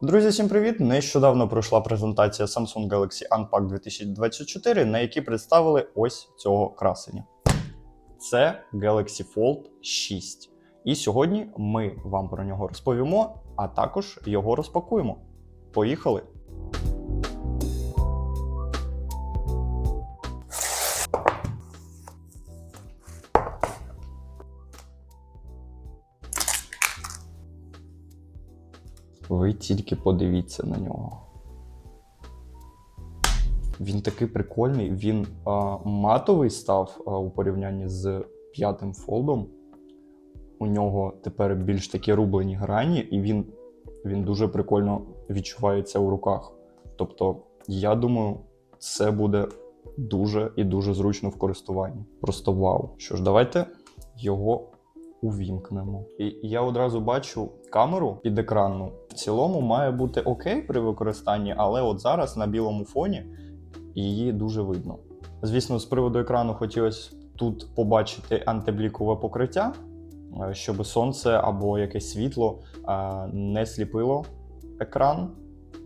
Друзі, всім привіт! Нещодавно пройшла презентація Samsung Galaxy Unpack 2024, на якій представили ось цього красення. Це Galaxy Fold 6. І сьогодні ми вам про нього розповімо, а також його розпакуємо. Поїхали! Тільки подивіться на нього. Він такий прикольний. Він а, матовий став а, у порівнянні з п'ятим фолдом. У нього тепер більш такі рублені грані, і він, він дуже прикольно відчувається у руках. Тобто, я думаю, це буде дуже і дуже зручно в користуванні. Просто вау. Що ж, давайте його увімкнемо. І я одразу бачу камеру під екранну. Цілому має бути окей при використанні, але от зараз на білому фоні її дуже видно. Звісно, з приводу екрану хотілося тут побачити антиблікове покриття, е, щоб сонце або якесь світло е, не сліпило екран.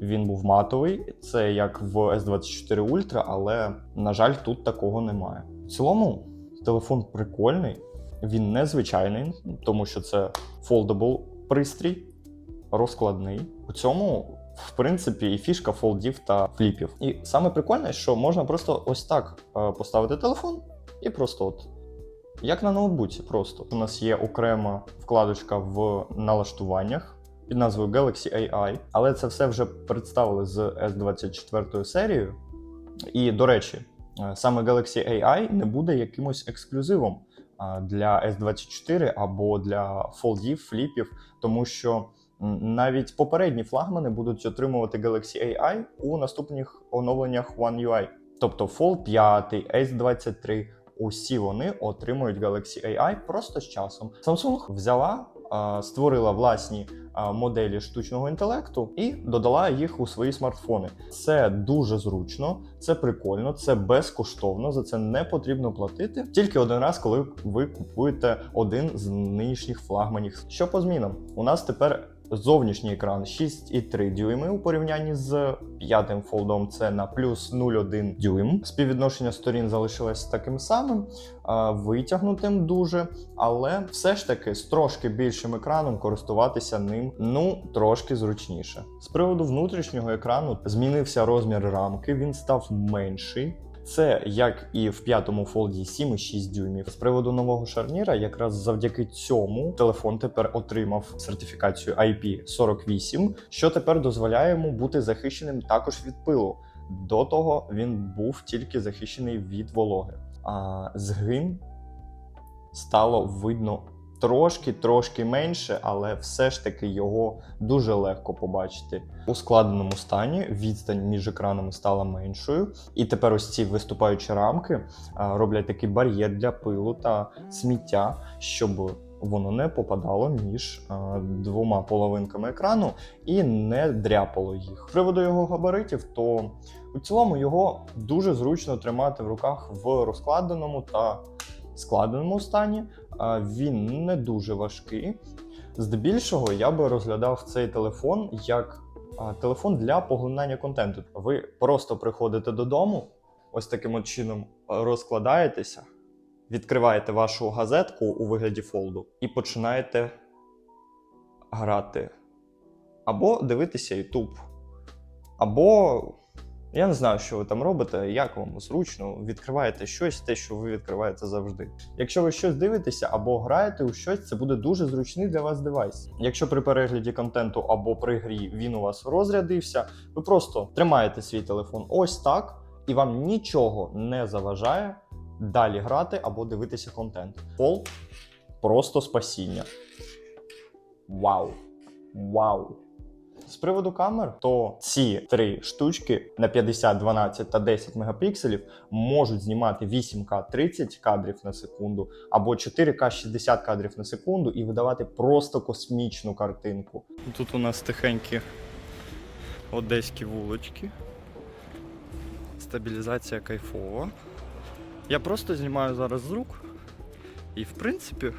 Він був матовий, це як в S24 Ultra, але, на жаль, тут такого немає. В цілому, телефон прикольний, він незвичайний, тому що це foldable пристрій, розкладний. У цьому, в принципі, і фішка фолдів та фліпів. І саме прикольне, що можна просто ось так е, поставити телефон і просто от. Як на ноутбуці, просто у нас є окрема вкладочка в налаштуваннях під назвою Galaxy AI, але це все вже представили з S24 серією. І, до речі, е, саме Galaxy AI не буде якимось ексклюзивом для S24 або для фолдів, фліпів, тому що навіть попередні флагмани будуть отримувати Galaxy AI у наступних оновленнях One UI. Тобто Fold 5, S23, усі вони отримують Galaxy AI просто з часом. Samsung взяла, створила власні моделі штучного інтелекту і додала їх у свої смартфони. Це дуже зручно, це прикольно, це безкоштовно. За це не потрібно платити. Тільки один раз, коли ви купуєте один з нинішніх флагманів. Що по змінам? У нас тепер. Зовнішній екран 6,3 дюйми у порівнянні з п'ятим фолдом це на плюс 0,1 дюйм. Співвідношення сторін залишилось таким самим, витягнутим дуже, але все ж таки з трошки більшим екраном користуватися ним ну трошки зручніше. З приводу внутрішнього екрану змінився розмір рамки, він став менший. Це як і в п'ятому фолді 7,6 дюймів. З приводу нового шарніра, якраз завдяки цьому телефон тепер отримав сертифікацію IP48, що тепер дозволяє йому бути захищеним також від пилу. До того він був тільки захищений від вологи. А згин стало видно трошки-трошки менше, але все ж таки його дуже легко побачити. У складеному стані відстань між екранами стала меншою, і тепер ось ці виступаючі рамки а, роблять такий бар'єр для пилу та сміття, щоб воно не попадало між а, двома половинками екрану і не дряпало їх. З приводу його габаритів, то у цілому його дуже зручно тримати в руках в розкладеному та складеному стані. Він не дуже важкий. Здебільшого я би розглядав цей телефон як телефон для поглинання контенту. Ви просто приходите додому, ось таким от чином розкладаєтеся, відкриваєте вашу газетку у вигляді фолду і починаєте грати. Або дивитися YouTube, або я не знаю, що ви там робите, як вам зручно, відкриваєте щось, те, що ви відкриваєте завжди. Якщо ви щось дивитеся або граєте у щось, це буде дуже зручний для вас девайс. Якщо при перегляді контенту або при грі він у вас розрядився, ви просто тримаєте свій телефон ось так, і вам нічого не заважає далі грати або дивитися контент. Фол просто спасіння. Вау! Вау! З приводу камер, то ці три штучки на 50, 12 та 10 мегапікселів можуть знімати 8К 30 кадрів на секунду або 4К 60 кадрів на секунду і видавати просто космічну картинку. Тут у нас тихенькі одеські вулички. Стабілізація кайфова. Я просто знімаю зараз з рук. І в принципі,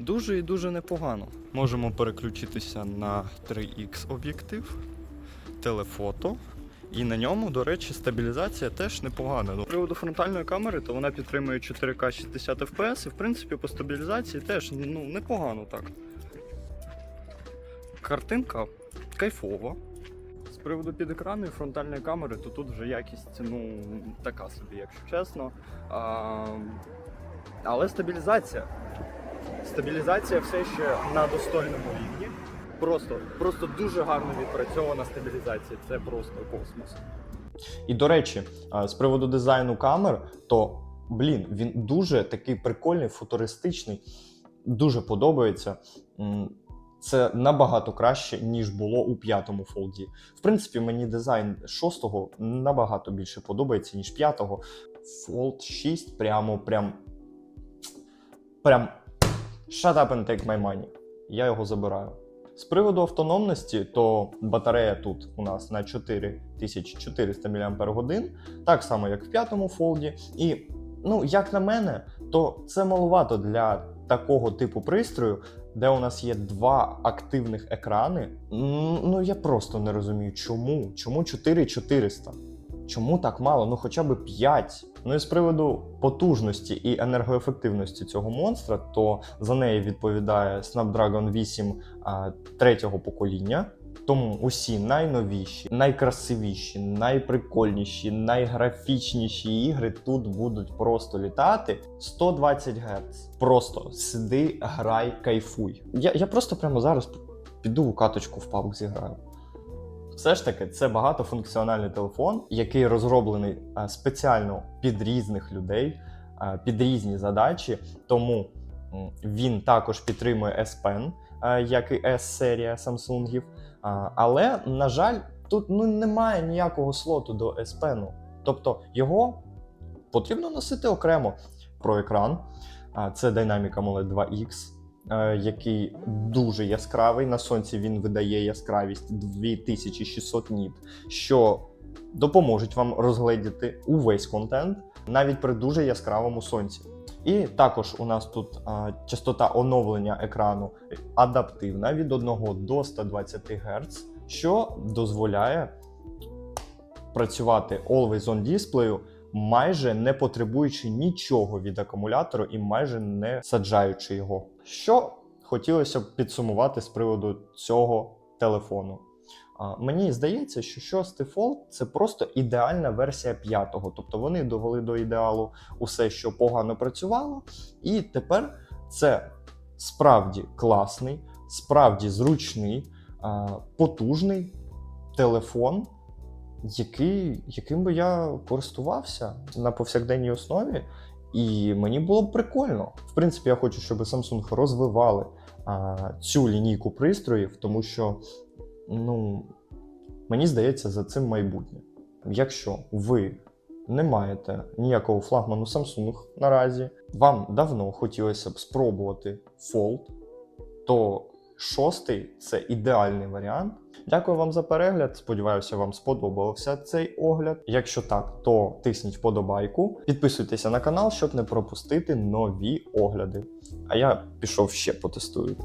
дуже і дуже непогано. Можемо переключитися на 3х об'єктив, телефото. І на ньому, до речі, стабілізація теж непогана. З приводу фронтальної камери, то вона підтримує 4К 60 FPS, і в принципі по стабілізації теж ну, непогано так. Картинка кайфова. З приводу підекранної фронтальної камери, то тут вже якість ну, така собі, якщо чесно. А, але стабілізація. Стабілізація все ще на достойному рівні. Просто, просто дуже гарно відпрацьована стабілізація. Це просто космос. І до речі, з приводу дизайну камер, то блін, він дуже такий прикольний, футуристичний, дуже подобається. Це набагато краще, ніж було у п'ятому фолді. В принципі, мені дизайн шостого набагато більше подобається, ніж п'ятого. Fold 6 прямо прям. Прям. Shut up and take my money. Я його забираю. З приводу автономності, то батарея тут у нас на 4400 мАч, так само, як в п'ятому фолді. І, ну, як на мене, то це маловато для такого типу пристрою, де у нас є два активних екрани. Ну, я просто не розумію, чому? Чому 4400? Чому так мало? Ну хоча б 5. Ну і з приводу потужності і енергоефективності цього монстра, то за неї відповідає Snapdragon 8 а, третього покоління. Тому усі найновіші, найкрасивіші, найприкольніші, найграфічніші ігри тут будуть просто літати 120 Гц. Просто сиди, грай, кайфуй. Я, я просто прямо зараз піду у каточку в PUBG зіграю. Все ж таки, це багатофункціональний телефон, який розроблений е, спеціально під різних людей, е, під різні задачі. Тому він також підтримує S Pen, е, як і S-серія Samsungів. Але, на жаль, тут ну, немає ніякого слоту до S Pen. Тобто його потрібно носити окремо про екран. Це Dynamic AMOLED 2X е, який дуже яскравий. На сонці він видає яскравість 2600 ніт, що допоможуть вам розгледіти увесь контент навіть при дуже яскравому сонці. І також у нас тут а, частота оновлення екрану адаптивна від 1 до 120 Гц, що дозволяє працювати Always On дисплею, майже не потребуючи нічого від акумулятору і майже не саджаючи його. Що хотілося б підсумувати з приводу цього телефону. Мені здається, що 6 Fold – це просто ідеальна версія 5-го. Тобто вони довели до ідеалу усе, що погано працювало, і тепер це справді класний, справді зручний, потужний телефон, який, яким би я користувався на повсякденній основі. І мені було б прикольно. В принципі, я хочу, щоб Samsung розвивали а, цю лінійку пристроїв, тому що, ну, мені здається, за цим майбутнє. Якщо ви не маєте ніякого флагману Samsung наразі, вам давно хотілося б спробувати Fold, то шостий це ідеальний варіант. Дякую вам за перегляд. Сподіваюся, вам сподобався цей огляд. Якщо так, то тисніть вподобайку, підписуйтеся на канал, щоб не пропустити нові огляди. А я пішов ще потестую.